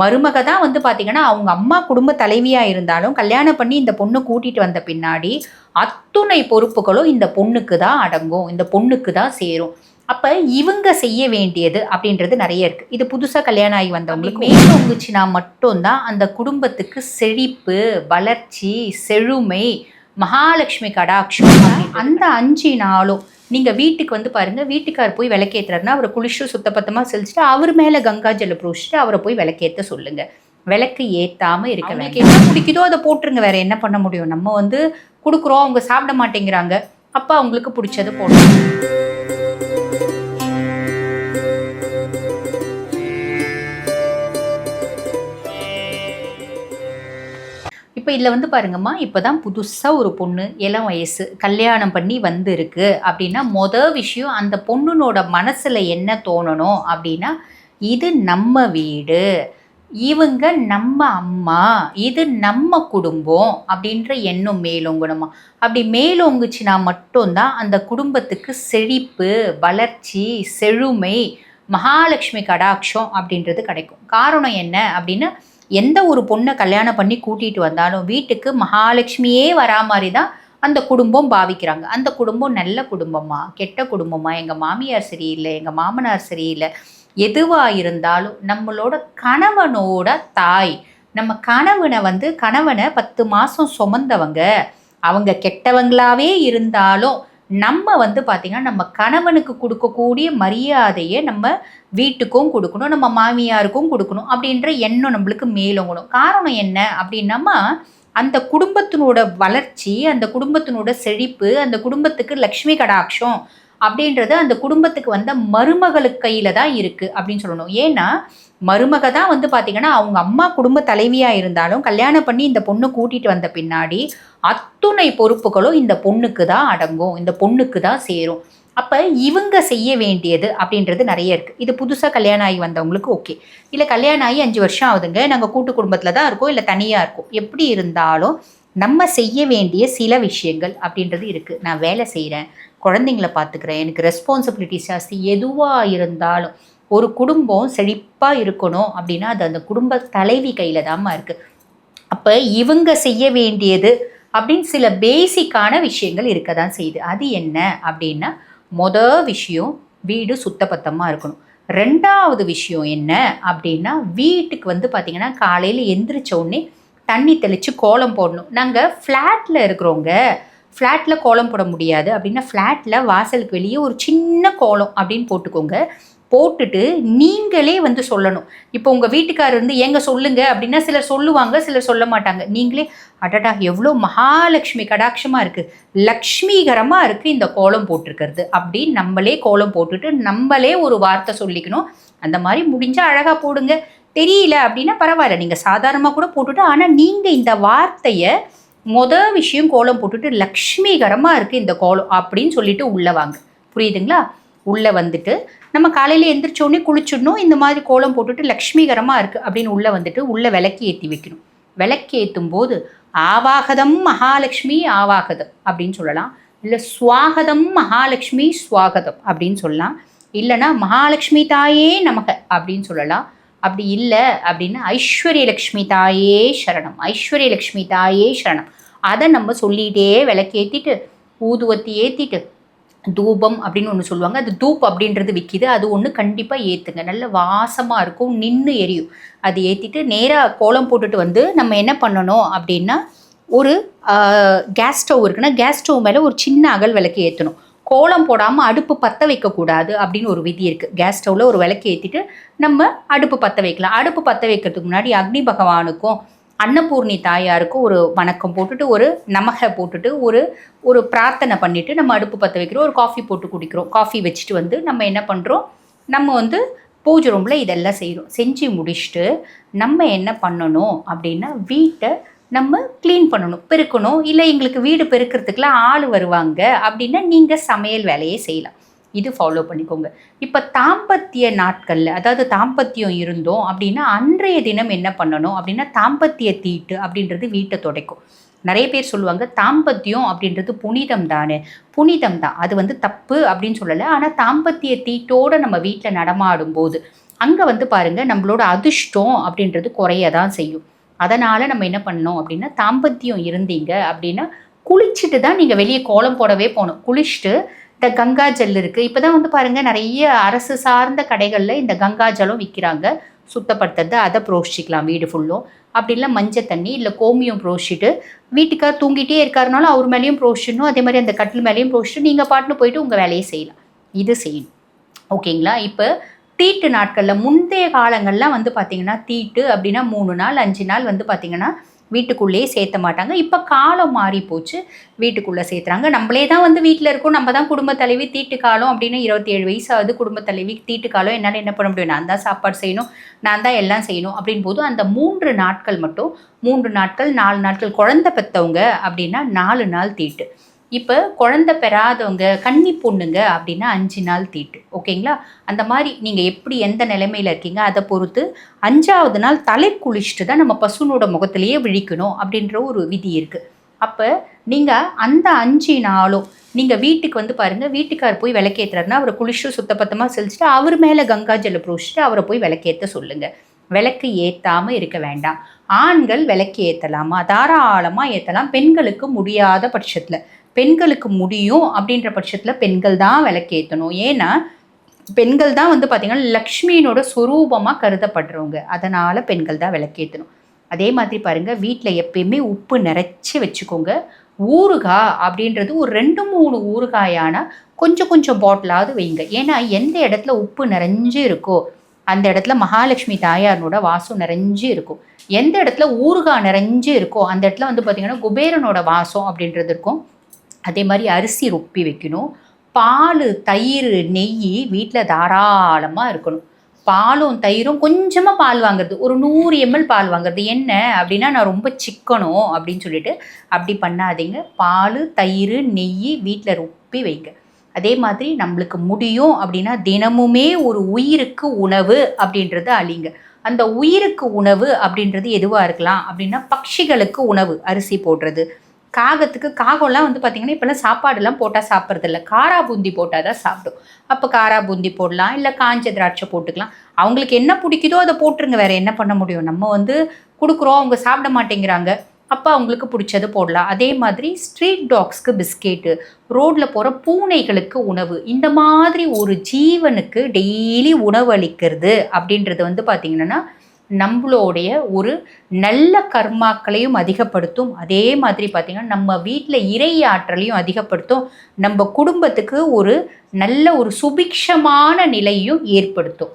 மருமக தான் வந்து பார்த்தீங்கன்னா அவங்க அம்மா குடும்ப தலைவியாக இருந்தாலும் கல்யாணம் பண்ணி இந்த பொண்ணு கூட்டிட்டு வந்த பின்னாடி அத்துணை பொறுப்புகளும் இந்த பொண்ணுக்கு தான் அடங்கும். இந்த பொண்ணுக்கு தான் சேரும். அப்போ இவங்க செய்ய வேண்டியது அப்படின்றது நிறைய இருக்கு. இது புதுசாக கல்யாணம் ஆகி வந்தவங்களுக்கு மேலோங்குச்சுன்னா மட்டும்தான் அந்த குடும்பத்துக்கு செழிப்பு வளர்ச்சி செழுமை மகாலட்சுமி கடாட்சம் அந்த அஞ்சு நாளும் நீங்க வீட்டுக்கு வந்து பாருங்க வீட்டுக்கார் போய் விளக்கேத்துறாருன்னா அவரை குளிச்சு சுத்தபத்தமா செலுச்சிட்டு அவர் மேல கங்கா ஜல பூசிட்டு அவரை போய் விளக்கேத்த சொல்லுங்க. விளக்கு ஏத்தாம இருக்க வேண்டாம். என்ன பிடிக்குதோ அதை போட்டுருங்க வேற என்ன பண்ண முடியும்? நம்ம வந்து கொடுக்குறோம் அவங்க சாப்பிட மாட்டேங்கிறாங்க. அப்ப அவங்களுக்கு பிடிச்சது போடணும். இப்போ இதில் வந்து பாருங்கம்மா இப்போ தான் புதுசாக ஒரு பொண்ணு இளம் வயசு கல்யாணம் பண்ணி வந்திருக்கு. அப்படின்னா மொதல் விஷயம் அந்த பொண்ணுனோட மனசில் என்ன தோணணும் அப்படின்னா இது நம்ம வீடு இவங்க நம்ம அம்மா இது நம்ம குடும்பம் அப்படின்ற எண்ணம் மேலோங்கணுமா? அப்படி மேலோங்குச்சுன்னா மட்டும்தான் அந்த குடும்பத்துக்கு செழிப்பு வளர்ச்சி செழுமை மகாலட்சுமி கடாட்சம் அப்படின்றது கிடைக்கும். காரணம் என்ன அப்படின்னா எந்த ஒரு பொண்ணை கல்யாணம் பண்ணி கூட்டிகிட்டு வந்தாலும் வீட்டுக்கு மகாலட்சுமியே வரா மாதிரி தான் அந்த குடும்பம் பாவிக்கிறாங்க. அந்த குடும்பம் நல்ல குடும்பமா? கெட்ட குடும்பமா? எங்கள் மாமியார் சரியில்லை எங்கள் மாமனார் சரியில்லை. எதுவாக இருந்தாலும் நம்மளோட கணவனோட தாய் நம்ம கணவனை வந்து கணவனை பத்து மாதம் சுமந்தவங்க. அவங்க கெட்டவங்களாவே இருந்தாலும் நம்ம வந்து பார்த்திங்கன்னா நம்ம கணவனுக்கு கொடுக்கக்கூடிய மரியாதையை நம்ம வீட்டுக்கும் கொடுக்கணும் நம்ம மாமியாருக்கும் கொடுக்கணும் அப்படின்ற எண்ணம் நம்மளுக்கு மேலோங்கணும். காரணம் என்ன அப்படின்னம்மா அந்த குடும்பத்தினோட வளர்ச்சி அந்த குடும்பத்தினோட செழிப்பு அந்த குடும்பத்துக்கு லக்ஷ்மி கடாட்சம் அப்படின்றது அந்த குடும்பத்துக்கு வந்த மருமகளுக்கு கையில் தான் இருக்குது அப்படின்னு சொல்லணும். ஏன்னா மருமக தான் வந்து பார்த்தீங்கன்னா அவங்க அம்மா குடும்ப தலைவியாக இருந்தாலும் கல்யாணம் பண்ணி இந்த பொண்ணு கூட்டிகிட்டு வந்த பின்னாடி அத்துணை பொறுப்புகளும் இந்த பொண்ணுக்கு தான் அடங்கும். இந்த பொண்ணுக்கு தான் சேரும். அப்போ இவங்க செய்ய வேண்டியது அப்படின்றது நிறைய இருக்குது இது புதுசாக கல்யாணம் ஆகி வந்தவங்களுக்கு ஓகே. இல்லை கல்யாணம் ஆகி அஞ்சு வருஷம் ஆகுதுங்க. நாங்கள் கூட்டு குடும்பத்தில் தான் இருக்கோம். இல்லை தனியாக இருக்கோம். எப்படி இருந்தாலும் நம்ம செய்ய வேண்டிய சில விஷயங்கள் அப்படின்றது இருக்குது நான் வேலை செய்கிறேன் குழந்தைங்கள பார்த்துக்கிறேன். எனக்கு ரெஸ்பான்சிபிலிட்டிஸ் ஜாஸ்தி. எதுவாக இருந்தாலும் ஒரு குடும்பம் செழிப்பாக இருக்கணும் அப்படின்னா அது அந்த குடும்ப தலைவி கையில் தாம்மா இருக்குது அப்போ இவங்க செய்ய வேண்டியது அப்படின்னு சில பேசிக்கான விஷயங்கள் இருக்க தான் செய்யுது. அது என்ன அப்படின்னா மொதல் விஷயம் வீடு சுத்தபத்தமாக இருக்கணும். ரெண்டாவது விஷயம் என்ன அப்படின்னா வீட்டுக்கு வந்து பார்த்திங்கன்னா காலையில் எந்திரிச்ச உடனே தண்ணி தெளித்து கோலம் போடணும். நாங்கள் ஃப்ளாட்டில் இருக்கிறவங்க ஃப்ளாட்டில் கோலம் போட முடியாது. அப்படின்னா ஃப்ளாட்டில் வாசலுக்கு வெளியே ஒரு சின்ன கோலம் அப்படின்னு போட்டுக்கோங்க. போட்டுட்டு நீங்களே வந்து சொல்லணும். இப்போ உங்கள் வீட்டுக்காரர் வந்து எங்க சொல்லுங்க அப்படின்னா சிலர் சொல்லுவாங்க சிலர் சொல்ல மாட்டாங்க. நீங்களே அடடா எவ்வளோ மகாலட்சுமி கடாட்சமாக இருக்குது லக்ஷ்மிகரமாக இருக்குது இந்த கோலம் போட்டிருக்கிறது. அப்படின்னு நம்மளே கோலம் போட்டுட்டு நம்மளே ஒரு வார்த்தை சொல்லிக்கணும். அந்த மாதிரி முடிஞ்சால் அழகாக போடுங்க. தெரியல அப்படின்னா பரவாயில்ல. நீங்கள் சாதாரணமாக கூட போட்டுட்டு ஆனால் நீங்கள் இந்த வார்த்தையை மொதல் விஷயம் கோலம் போட்டுட்டு லக்ஷ்மிகரமாக இருக்குது இந்த கோலம் அப்படின்னு சொல்லிட்டு உள்ளே வாங்க. புரியுதுங்களா? உள்ளே வந்துட்டு நம்ம காலையில் எந்திரிச்சோடனே குளிச்சிடணும். இந்த மாதிரி கோலம் போட்டுட்டு லக்ஷ்மிகரமாக இருக்குது அப்படின்னு உள்ளே வந்துட்டு உள்ளே விளக்கி ஏற்றி வைக்கணும். விளக்கி ஏற்றும் போது ஆவாகதம் மகாலட்சுமி ஆவாகதம் அப்படின்னு சொல்லலாம். இல்லை சுவாகதம் மகாலட்சுமி சுவாகதம் அப்படின்னு சொல்லலாம். இல்லைன்னா மகாலட்சுமி தாயே நமக அப்படின்னு சொல்லலாம். அப்படி இல்லை அப்படின்னா ஐஸ்வர்ய தாயே சரணம். ஐஸ்வர்ய தாயே சரணம். அதை நம்ம சொல்லிகிட்டே விளக்கேற்றிட்டு ஊதுவத்தி ஏற்றிட்டு தூபம் அப்படின்னு ஒன்று சொல்லுவாங்க. அது தூப் அப்படின்றது விற்கிது அது ஒன்று கண்டிப்பாக ஏற்றுங்க நல்ல வாசமாக இருக்கும். நின்று எரியும். அது ஏற்றிட்டு நேராக கோலம் போட்டுட்டு வந்து நம்ம என்ன பண்ணணும் அப்படின்னா ஒரு கேஸ் ஸ்டவ் இருக்குன்னா கேஸ் ஸ்டவ் மேலே ஒரு சின்ன அகல் விளக்கு ஏற்றணும் கோலம் போடாமல் அடுப்பு பற்ற வைக்கக்கூடாது அப்படின்னு ஒரு விதி இருக்குது கேஸ் ஸ்டவ்வில் ஒரு விளக்கு ஏற்றிட்டு நம்ம அடுப்பு பற்ற வைக்கலாம். அடுப்பு பற்ற வைக்கிறதுக்கு முன்னாடி அக்னி பகவானுக்கும் அன்னபூர்ணி தாயாருக்கும் ஒரு வணக்கம் போட்டுட்டு ஒரு நமக போட்டுட்டு ஒரு ஒரு பிரார்த்தனை பண்ணிவிட்டு நம்ம அடுப்பு பற்ற வைக்கிறோம். ஒரு காஃபி போட்டு குடிக்கிறோம். காஃபி வச்சுட்டு வந்து நம்ம என்ன பண்ணுறோம் நம்ம வந்து பூஜை ரூமில் இதெல்லாம் செய்கிறோம் செஞ்சு முடிச்சுட்டு நம்ம என்ன பண்ணணும் அப்படின்னா வீட்டை நம்ம க்ளீன் பண்ணணும். பெருக்கணும். இல்லை எங்களுக்கு வீடு பெருக்கிறதுக்குலாம் ஆள் வருவாங்க அப்படின்னா நீங்கள் சமையல் வேலையே செய்யலாம். இது ஃபாலோ பண்ணிக்கோங்க. இப்போ தாம்பத்திய நாட்களில் அதாவது தாம்பத்தியம் இருந்தோம் அப்படின்னா அன்றைய தினம் என்ன பண்ணணும் அப்படின்னா தாம்பத்திய தீட்டு அப்படின்றது வீட்டை துடைக்கும். நிறைய பேர் சொல்லுவாங்க தாம்பத்தியம் அப்படின்றது புனிதம் தானே. புனிதம் தான். அது வந்து தப்பு அப்படின்னு சொல்லலை. ஆனால் தாம்பத்திய தீட்டோடு நம்ம வீட்டில் நடமாடும் போது அங்கே வந்து பாருங்கள் நம்மளோட அதிர்ஷ்டம் அப்படின்றது குறைய தான் செய்யும். அதனால் நம்ம என்ன பண்ணோம் அப்படின்னா தாம்பத்தியம் இருந்தீங்க அப்படின்னா குளிச்சுட்டு தான் நீங்கள் வெளியே கோலம் போடவே போகணும். குளிச்சுட்டு இந்த கங்கா ஜல் இருக்குது இப்போ தான் வந்து பாருங்கள் நிறைய அரசு சார்ந்த கடைகளில் இந்த கங்கா ஜலம் விற்கிறாங்க சுத்தப்படுத்துறது அதை புரோஷிக்கலாம் வீடு ஃபுல்லும் அப்படி இல்லை மஞ்சள் தண்ணி இல்லை கோமியம் புரோஷிட்டு வீட்டுக்கார் தூங்கிட்டே இருக்காருனாலும் அவர் மேலேயும் புரோஷிடணும். அதே மாதிரி அந்த கட்டில் மேலேயும் புரோஷிட்டு நீங்கள் பாட்டுன்னு போயிட்டு உங்கள் வேலையை செய்யலாம். இது செய்யணும். ஓகேங்களா? இப்போ தீட்டு நாட்களில் முந்தைய காலங்கள்லாம் வந்து பார்த்திங்கன்னா தீட்டு அப்படின்னா மூணு நாள் அஞ்சு நாள் வந்து பார்த்திங்கன்னா வீட்டுக்குள்ளேயே சேர்த்த மாட்டாங்க. இப்போ காலம் மாறி போச்சு. வீட்டுக்குள்ளே சேர்த்துறாங்க. நம்மளே தான் வந்து வீட்டில் இருக்கோம். நம்ம தான் குடும்ப தலைவி தீட்டு காலம் அப்படின்னு இருபத்தி ஏழு வயசு ஆகுது. குடும்ப தலைவி தீட்டு காலம். என்னால் என்ன பண்ண முடியும்? நான் தான் சாப்பாடு செய்யணும். நான் தான் எல்லாம் செய்யணும். அப்படின் போது அந்த மூன்று நாட்கள் மட்டும் மூன்று நாட்கள் நாலு நாட்கள் குழந்தை பெற்றவங்க அப்படின்னா நாலு நாள் தீட்டு. இப்போ குழந்தை பெறாதவங்க கன்னி பொண்ணுங்க அப்படின்னா அஞ்சு நாள் தீட்டு ஓகேங்களா? அந்த மாதிரி நீங்கள் எப்படி எந்த நிலைமையில் இருக்கீங்க? அதை பொறுத்து அஞ்சாவது நாள் தலை குளிச்சுட்டு தான் நம்ம பசுனோட முகத்திலேயே விழிக்கணும் அப்படின்ற ஒரு விதி இருக்குது அப்போ நீங்கள் அந்த அஞ்சு நாளும் நீங்கள் வீட்டுக்கு வந்து பாருங்கள் வீட்டுக்கார் போய் விளக்கேற்றுறாருன்னா அவரை குளிச்சுட்டு சுத்தப்பத்தமாக செலிச்சுட்டு அவர் மேலே கங்கா ஜல புரோஷிட்டு அவரை போய் விளக்கேற்ற சொல்லுங்கள் விளக்கு ஏற்றாமல் இருக்க வேண்டாம். ஆண்கள் விளக்கு ஏற்றலாமா தாராளமாக ஏற்றலாம் பெண்களுக்கு முடியாத பட்சத்தில் பெண்களுக்கு முடியும் அப்படின்ற பட்சத்தில் பெண்கள் தான் விளக்கேற்றணும் ஏன்னா பெண்கள் தான் வந்து பார்த்திங்கன்னா லக்ஷ்மியினோட சுரூபமாக கருதப்படுறவங்க. அதனால் பெண்கள் தான் விளக்கேற்றணும் அதே மாதிரி பாருங்கள் வீட்டில் எப்பயுமே உப்பு நிறைச்சி வச்சுக்கோங்க. ஊறுகாய் அப்படின்றது ஒரு ரெண்டு மூணு ஊறுகாயான கொஞ்சம் கொஞ்சம் பாட்டிலாவது வைங்க. ஏன்னா எந்த இடத்துல உப்பு நிறைஞ்சு இருக்கோ அந்த இடத்துல மகாலட்சுமி தாயாரனோட வாசம் நிறைஞ்சு இருக்கும். எந்த இடத்துல ஊறுகாய் நிறைஞ்சு இருக்கோ அந்த இடத்துல வந்து பார்த்திங்கன்னா குபேரனோட வாசம் அப்படின்றது இருக்கும். அதே மாதிரி அரிசி ரொப்பி வைக்கணும். பால் தயிர் நெய் வீட்டில் தாராளமாக இருக்கணும். பாலும் தயிரும் கொஞ்சமாக பால் வாங்குறது. ஒரு நூறு எம்எல் பால் வாங்குறது. என்ன அப்படின்னா நான் ரொம்ப சிக்கணும் அப்படின்னு சொல்லிட்டு அப்படி பண்ணாதீங்க. பால் தயிர் நெய் வீட்டில் ரொப்பி வைங்க. அதே மாதிரி நம்மளுக்கு முடியும் அப்படின்னா தினமுமே ஒரு உயிருக்கு உணவு அப்படின்றது அழிங்க அந்த உயிருக்கு உணவு அப்படின்றது எதுவாக இருக்கலாம்? அப்படின்னா பட்சிகளுக்கு உணவு அரிசி போடுறது. காகத்துக்கு காகம்லாம் வந்து பார்த்திங்கன்னா இப்போல்லாம் சாப்பாடுலாம் போட்டால் சாப்பிட்றதில்ல. காரா பூந்தி போட்டால் தான் சாப்பிடும். அப்போ காரா பூந்தி போடலாம் இல்லை காஞ்ச திராட்சை போட்டுக்கலாம். அவங்களுக்கு என்ன பிடிக்குதோ அதை போட்டுருங்க. வேறு என்ன பண்ண முடியும்? நம்ம வந்து கொடுக்குறோம் அவங்க சாப்பிட மாட்டேங்கிறாங்க. அப்போ அவங்களுக்கு பிடிச்சது போடலாம். அதே மாதிரி ஸ்ட்ரீட் டாக்ஸ்க்கு பிஸ்கெட்டு ரோட்டில் போகிற பூனைகளுக்கு உணவு. இந்த மாதிரி ஒரு ஜீவனுக்கு டெய்லி உணவு அளிக்கிறது அப்படின்றது வந்து பார்த்திங்கன்னா நம்மளுடைய ஒரு நல்ல கர்மாக்களையும் அதிகப்படுத்தும். அதே மாதிரி பார்த்திங்கன்னா நம்ம வீட்டில் இறை ஆற்றலையும் அதிகப்படுத்தும். நம்ம குடும்பத்துக்கு ஒரு நல்ல ஒரு சுபிக்ஷமான நிலையும் ஏற்படுத்தும்.